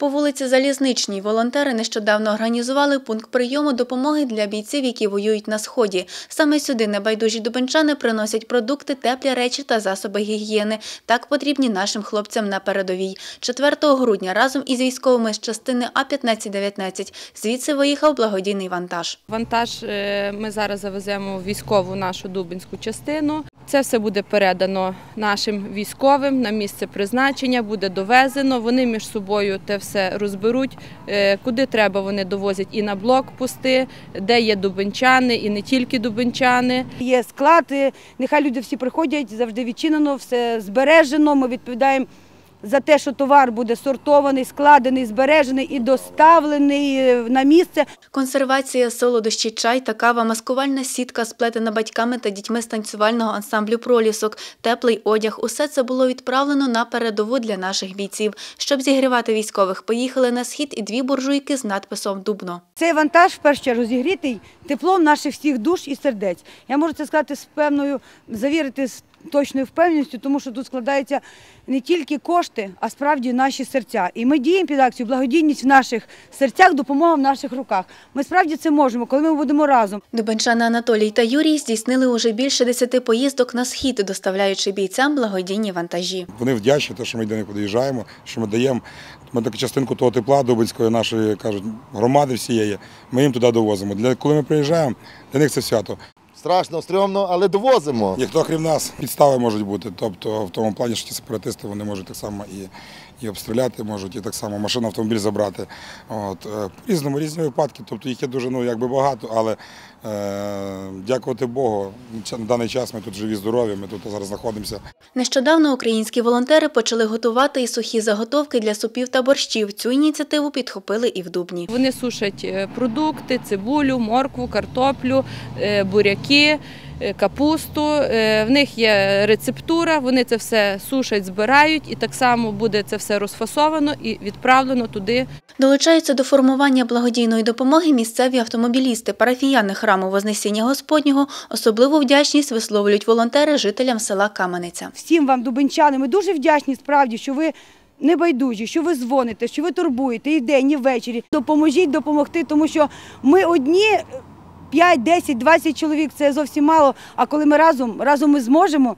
По вулиці Залізничній волонтери нещодавно організували пункт прийому допомоги для бійців, які воюють на сході. Саме сюди небайдужі дубенчани приносять продукти, теплі речі та засоби гігієни. Так потрібні нашим хлопцям на передовій. 4 грудня разом із військовими з частини А-1519 звідси виїхав благодійний вантаж. Вантаж е, ми зараз завеземо в військову нашу дубинську частину. Це все буде передано нашим військовим на місце призначення, буде довезено. Вони між собою те все розберуть. Е, Куди треба, вони довозять і на блокпости, де є дубенчани, і не тільки дубенчани. Є склад, нехай люди всі приходять, завжди відчинено, все збережено. Ми відповідаємо за те, що товар буде сортований, складений, збережений і доставлений е, на місце. Консервація, солодощі, чай та кава, маскувальна сітка, сплетена батьками та дітьми з танцювального ансамблю «Пролісок», теплий одяг – усе це було відправлено на передову для наших бійців. Щоб зігрівати військових, поїхали на схід і дві буржуйки з надписом «Дубно». Цей вантаж в першу чергу зігрітий теплом наших всіх душ і сердець. Я можу це сказати з певною, завірити з точною впевненістю, тому що тут складаються не тільки кошти, а справді наші серця. І ми діємо під акцією благодійність в наших серцях, допомога в наших руках. Ми справді це можемо, коли ми будемо разом. Дубенчани Анатолій та Юрій здійснили уже більше десяти поїздок на схід, доставляючи бійцям благодійні вантажі. Вони вдячні, що ми до них доїжджаємо, що ми даємо ми таку частинку того тепла Дубинської нашої кажуть, громади всієї. Ми їм туди довозимо. Для коли ми приїжджаємо, для них це свято. Страшно, стрьомно, але довозимо. Ніхто крім нас підстави можуть бути. Тобто, в тому плані, що ті сепаратисти вони можуть так само і, і обстріляти, можуть, і так само машину, автомобіль забрати. От е, по-різному різні випадки. Тобто їх є дуже ну якби багато, але дякувати Богу, на даний час ми тут живі, здорові. Ми тут зараз знаходимося. Нещодавно українські волонтери почали готувати і сухі заготовки для супів та борщів. Цю ініціативу підхопили і в Дубні. Вони сушать е, продукти, цибулю, моркву, картоплю, е, буряки, е, капусту. Е, В них є рецептура, вони це все сушать, збирають і так само буде це все розфасовано і відправлено туди, Долучаються до формування благодійної допомоги місцеві автомобілісти, парафіяни храму Вознесіння Господнього. Особливу вдячність висловлюють волонтери жителям села Камениця. Всім вам, дубенчани, ми дуже вдячні справді, що ви не байдужі, що ви дзвоните, що ви турбуєте і вдень, і ввечері. Допоможіть допомогти, тому що ми одні. 5, 10, 20 чоловік це зовсім мало. А коли ми разом, разом ми зможемо.